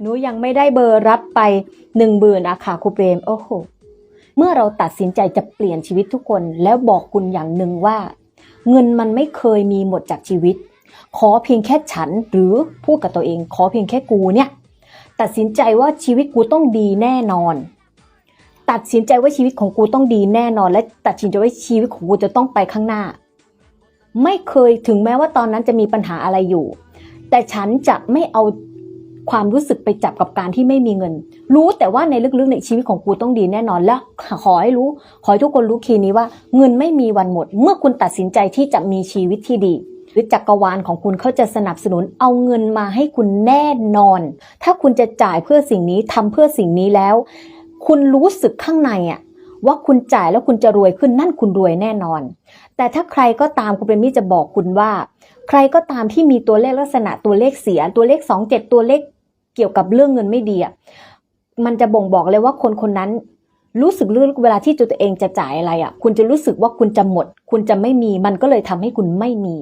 หนูยังไม่ได้เบอร์รับไปหนึ่งบืนอะค่ะครูเปรมโอ้โหเมื่อเราตัดสินใจจะเปลี่ยนชีวิตทุกคน แล้วบอกคุณอย่างหนึ่งว่า เงินมันไม่เคยมีหมดจากชีวิต ขอเพียงแค่ฉันหรือพูดกับตัวเอง ขอเพียงแค่กูเนี่ย ตัดสินใจว่าชีวิตกูต้องดีแน่นอน ตัดสินใจว่าชีวิตของกูต้องดีแน่นอน และตัดสินใจว่าชีวิตของกูจะต้องไปข้างหน้า ไม่เคยถึงแม้ว่าตอนนั้นจะมีปัญหาอะไรอยู่ แต่ฉันจะไม่เอา ความรู้สึกไปจับกับการที่ไม่มีเงิน รู้แต่ว่าในลึกๆในชีวิตของกูต้องดีแน่นอนแล้ว ขอให้รู้ ขอให้ทุกคนรู้คีย์นี้ว่า เงินไม่มีวันหมด เมื่อคุณตัดสินใจที่จะมีชีวิตที่ดีหรือจักรวาลของคุณเขาจะสนับสนุนเอาเงินมาให้คุณแน่นอน ถ้าคุณจะจ่ายเพื่อสิ่งนี้ทำเพื่อสิ่งนี้แล้ว คุณรู้สึกข้างในอะว่าคุณจ่ายแล้วคุณจะรวยขึ้นนั่นคุณรวยแน่นอน แต่ถ้าใครก็ตามคุณเป็นมิจะบอกคุณว่า ใครก็ตามที่มีตัวเลขลักษณะตัวเลขเสีย ตัวเลขสองเจ็ดตัวเลข เกี่ยวกับเรื่องเงินไม่ดีอะมันจะบ่งบอกเลยว่าคนคนนั้นรู้สึกเรื่องเวลาที่ตัวเองจะจ่ายอะไรอะ คุณจะรู้สึกว่าคุณจะหมด คุณจะไม่มี มันก็เลยทำให้คุณไม่มี